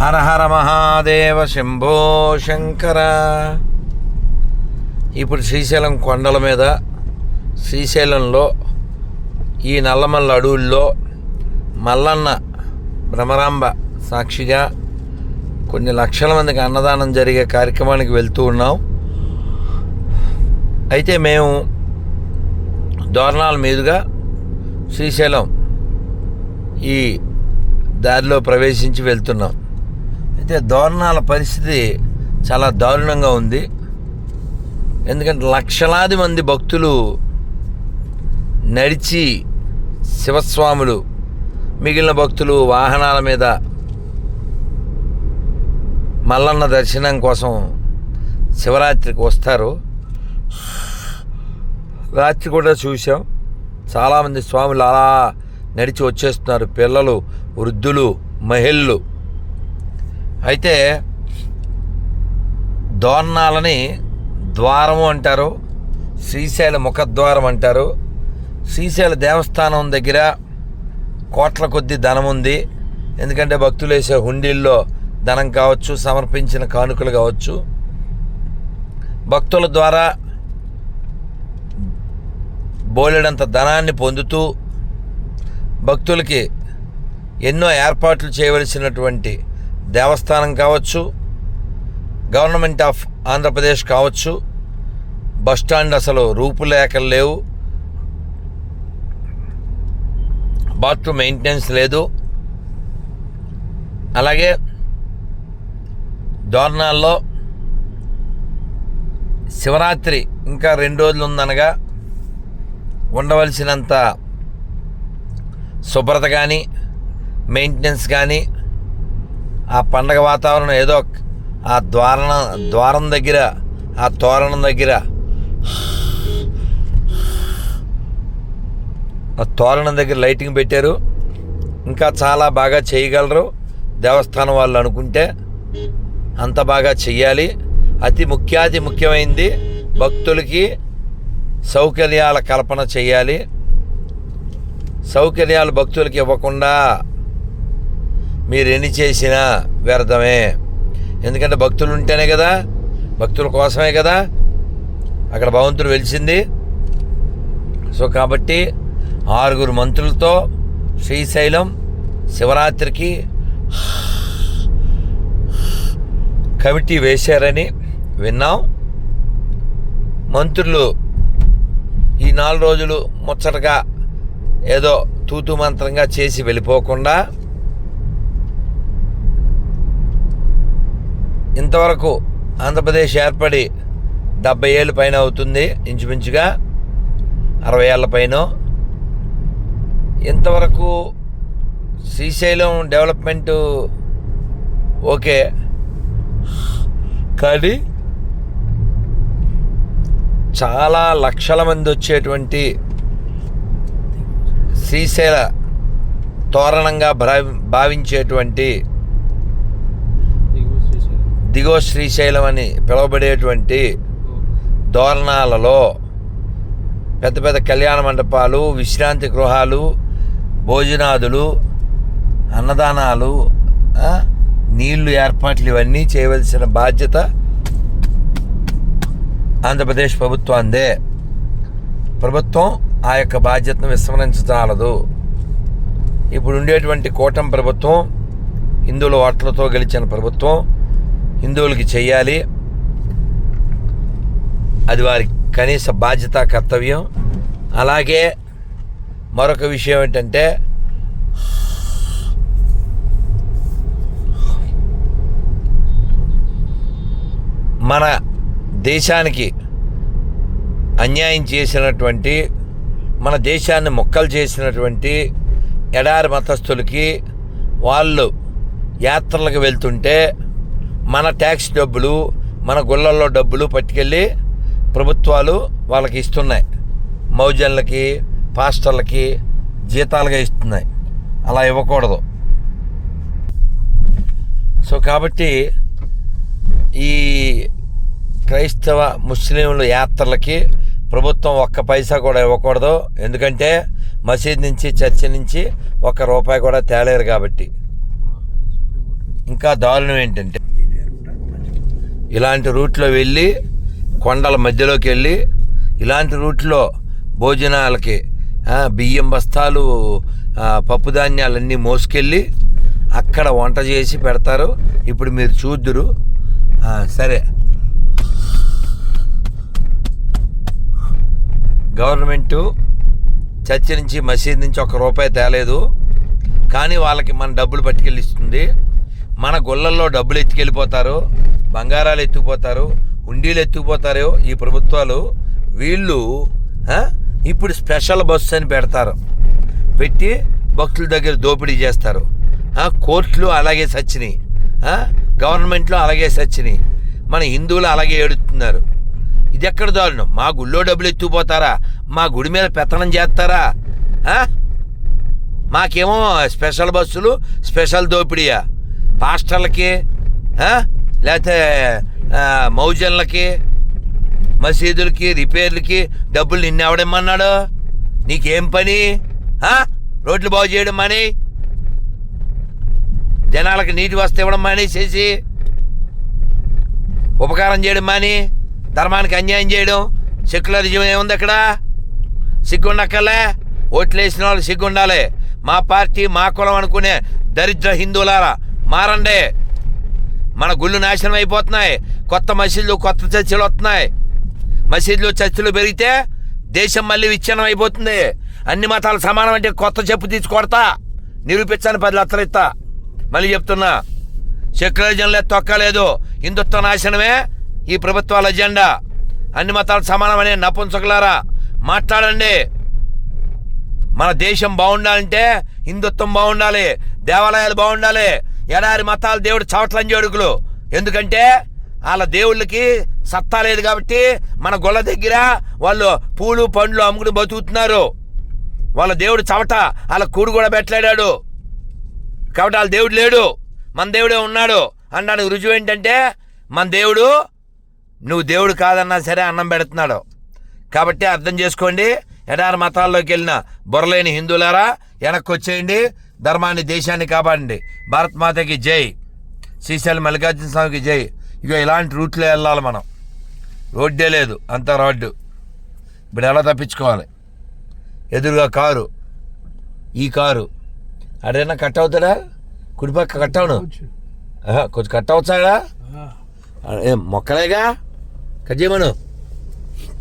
హర హర మహాదేవ శంభో శంకర. ఇప్పుడు శ్రీశైలం కొండల మీద శ్రీశైలంలో ఈ నల్లమల్ల అడవుల్లో మల్లన్న భ్రమరాంబ సాక్షిగా కొన్ని లక్షల మందికి అన్నదానం జరిగే కార్యక్రమానికి వెళ్తూ ఉన్నాం. అయితే మేము దోరణాల మీదుగా శ్రీశైలం ఈ దారిలో ప్రవేశించి వెళ్తున్నాం. అయితే దోరణాల పరిస్థితి చాలా దారుణంగా ఉంది. ఎందుకంటే లక్షలాది మంది భక్తులు నడిచి శివస్వాములు మిగిలిన భక్తులు వాహనాల మీద మల్లన్న దర్శనం కోసం శివరాత్రికి వస్తారు. రాత్రి కూడా చూసాం చాలామంది స్వాములు అలా నడిచి వచ్చేస్తున్నారు. పిల్లలు వృద్ధులు మహిళలు. అయితే దోరణాలని ద్వారము అంటారు శ్రీశైల ముఖద్వారం అంటారు. శ్రీశైల దేవస్థానం దగ్గర కోట్ల కొద్ది ధనం ఉంది. ఎందుకంటే భక్తులు వేసే హుండీల్లో ధనం కావచ్చు సమర్పించిన కానుకలు కావచ్చు. భక్తుల ద్వారా బోలెడంత ధనాన్ని పొందుతూ భక్తులకి ఎన్నో ఏర్పాట్లు చేయవలసినటువంటి దేవస్థానం కావచ్చు గవర్నమెంట్ ఆఫ్ ఆంధ్రప్రదేశ్ కావచ్చు బస్టాండ్ అసలు రూపులేఖలు లేవు బాత్రూమ్ మెయింటెనెన్స్ లేదు. అలాగే దోర్నాల్లో శివరాత్రి ఇంకా రెండు రోజులు ఉందనగా ఉండవలసినంత శుభ్రత కానీ మెయింటెనెన్స్ కానీ ఆ పండగ వాతావరణం ఏదో ఆ ద్వారణ ద్వారం దగ్గర ఆ తోరణం దగ్గర. ఆ తోరణం దగ్గర లైటింగ్ పెట్టారు. ఇంకా చాలా బాగా చేయగలరు. దేవస్థానం వాళ్ళు అనుకుంటే అంత బాగా చెయ్యాలి. అతి ముఖ్యాతి ముఖ్యమైనది భక్తులకి సౌకర్యాల కల్పన చేయాలి సౌకర్యాలు భక్తులకి ఇవ్వకుండా మీరు ఎన్ని చేసినా వ్యర్థమే. ఎందుకంటే భక్తులు ఉంటేనే కదా భక్తుల కోసమే కదా అక్కడ భగవంతుడు వెలిసింది. సో కాబట్టి ఆరుగురు మంత్రులతో శ్రీశైలం శివరాత్రికి కమిటీ వేశారని విన్నాం. మంత్రులు ఈ నాలుగు రోజులు ముచ్చటగా ఏదో తూతు మంత్రంగా చేసి వెళ్ళిపోకుండా ఇంతవరకు ఆంధ్రప్రదేశ్ ఏర్పడి డెబ్బై ఏళ్ళ పైన అవుతుంది ఇంచుమించుగా అరవై ఏళ్ళ పైన. ఇంతవరకు శ్రీశైలం డెవలప్మెంటు ఓకే. కానీ చాలా లక్షల మంది వచ్చేటువంటి శ్రీశైల తోరణంగా భావించేటువంటి దిగో శ్రీశైలం అని పిలువబడేటువంటి దోరణాలలో పెద్ద పెద్ద కళ్యాణ మండపాలు విశ్రాంతి గృహాలు భోజనాదులు అన్నదానాలు నీళ్ళు ఏర్పాట్లు ఇవన్నీ చేయవలసిన బాధ్యత ఆంధ్రప్రదేశ్ ప్రభుత్వాందే. ప్రభుత్వం ఆ యొక్క బాధ్యతను విస్మరించచాలదు ఇప్పుడు ఉండేటువంటి కూటమి ప్రభుత్వం హిందువుల ఓట్లతో గెలిచిన ప్రభుత్వం హిందువులకి చేయాలి అది వారి కనీస బాధ్యత కర్తవ్యం. అలాగే మరొక విషయం ఏంటంటే మన దేశానికి అన్యాయం చేసినటువంటి మన దేశాన్ని మొక్కలు చేసినటువంటి ఎడారి మతస్థులకి వాళ్ళు యాత్రలకు వెళ్తుంటే మన ట్యాక్స్ డబ్బులు మన గుళ్ళల్లో డబ్బులు పట్టుకెళ్ళి ప్రభుత్వాలు వాళ్ళకి ఇస్తున్నాయి. మౌజన్లకి పాస్టర్లకి జీతాలుగా ఇస్తున్నాయి. అలా ఇవ్వకూడదు. సో కాబట్టి ఈ క్రైస్తవ ముస్లింల యాత్రలకి ప్రభుత్వం ఒక్క పైసా కూడా ఇవ్వకూడదు. ఎందుకంటే మసీద్ నుంచి చర్చి నుంచి ఒక్క రూపాయి కూడా తేలేరు కాబట్టి. ఇంకా దారుణం ఏంటంటే ఇలాంటి రూట్లో వెళ్ళి కొండల మధ్యలోకి వెళ్ళి ఇలాంటి రూట్లో భోజనాలకి బియ్యం బస్తాలు ఆ, పప్పు ధాన్యాలన్నీ మోసుకెళ్ళి అక్కడ వంట చేసి పెడతారు. ఇప్పుడు మీరు చూద్దురు. సరే. గవర్నమెంటు చర్చి నుంచి మసీద్ నుంచి ఒక రూపాయి తేలేదు. కానీ వాళ్ళకి మన డబ్బులు పట్టుకెళ్ళిస్తుంది. మన గుళ్ళల్లో డబ్బులు ఎత్తుకెళ్ళిపోతారు. బంగారాలు ఎత్తుకుపోతారు హుండీలు ఎత్తుకుపోతారు ఈ ప్రభుత్వాలు. వీళ్ళు ఇప్పుడు స్పెషల్ బస్సు అని పెడతారు. పెట్టి భక్తుల దగ్గర దోపిడీ చేస్తారు. కోర్టులు అలాగే సచ్చినాయి. గవర్నమెంట్లో అలాగే సచ్చినాయి. మన హిందువులు అలాగే ఏడుతున్నారు. ఇది ఎక్కడ దారుణం? మా గుళ్ళో డబ్బులు ఎత్తుకుపోతారా? మా గుడి మీద పెత్తనం చేస్తారా? మాకేమో స్పెషల్ బస్సులు స్పెషల్ దోపిడీయా? పాస్టర్లకి లేకపోతే మౌజన్లకి మసీదులకి రిపేర్లకి డబ్బులు నిన్న ఎవడమ్మన్నాడు? నీకేం పని? రోడ్లు బాగు చేయడం మాని? జనాలకు నీటి వస్తే ఇవ్వడం మానేసేసి ఉపకారం చేయడం మాని? ధర్మానికి అన్యాయం చేయడం? సెక్యులరిజం ఏముంది అక్కడ? సిగ్గుండక్కర్లే? ఓట్లు వేసిన వాళ్ళు సిగ్గుండాలి. మా పార్టీ మా కులం అనుకునే దరిద్ర హిందువులారా మారండే. మన గుళ్ళు నాశనం అయిపోతున్నాయి. కొత్త మసీదులు కొత్త చర్చిలు వస్తున్నాయి. మసీదులు చర్చిలు పెరిగితే దేశం మళ్ళీ విచ్ఛిన్నం అయిపోతుంది. అన్ని మతాలు సమానం అంటే కొత్త చెప్పు తీసుకొడతా నిరూపించాను పది లక్షలు ఇస్తా మళ్ళీ చెప్తున్నా సెక్యులరిజంలో తొక్కలేదు హిందుత్వ నాశనమే ఈ ప్రభుత్వాల ఎజెండా. అన్ని మతాలు సమానమనే నపుంసకులారా మాట్లాడండి. మన దేశం బాగుండాలంటే హిందుత్వం బాగుండాలి దేవాలయాలు బాగుండాలి ఎడారి మతాలు దేవుడు చవట్లని జోడుకులు ఎందుకంటే వాళ్ళ దేవుళ్ళకి సత్తా లేదు కాబట్టి మన గొల్ల దగ్గర వాళ్ళు పూలు పండ్లు అమ్ముకుని బతుకుతున్నారు. వాళ్ళ దేవుడు చవట వాళ్ళ కూడు కూడా పెట్టలేడాడు కాబట్టి వాళ్ళ దేవుడు లేడు. మన దేవుడే ఉన్నాడు. అనడానికి రుజువు ఏంటంటే మన దేవుడు నువ్వు దేవుడు కాదన్నా సరే అన్నం పెడుతున్నాడు. కాబట్టి అర్థం చేసుకోండి ఎడారి మతాల్లోకి వెళ్ళిన బొరలేని హిందువులారా వెనక్కి వచ్చేయండి. ధర్మాన్ని దేశాన్ని కాపాడండి. భారత్ మాతకి జై. శ్రీశైలం మల్లికార్జున స్వామికి జై. ఇక ఇలాంటి రూట్లో వెళ్ళాలి మనం. రోడ్డే లేదు అంత రోడ్డు. ఇప్పుడు ఎలా తప్పించుకోవాలి? ఎదురుగా కారు. ఈ కారు. అడైనా కట్ అవుతాడా కుడిపక్క కట్ అవును. కొంచెం కట్ అవుతాడా? ఏం మొక్కలేగా? కట్ చేయమను.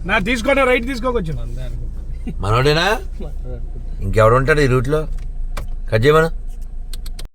నా తీసుకోండి రైట్ తీసుకోవచ్చు మనోడేనా? ఇంకెవడు ఉంటాడు ఈ రూట్లో? కట్ చేయమను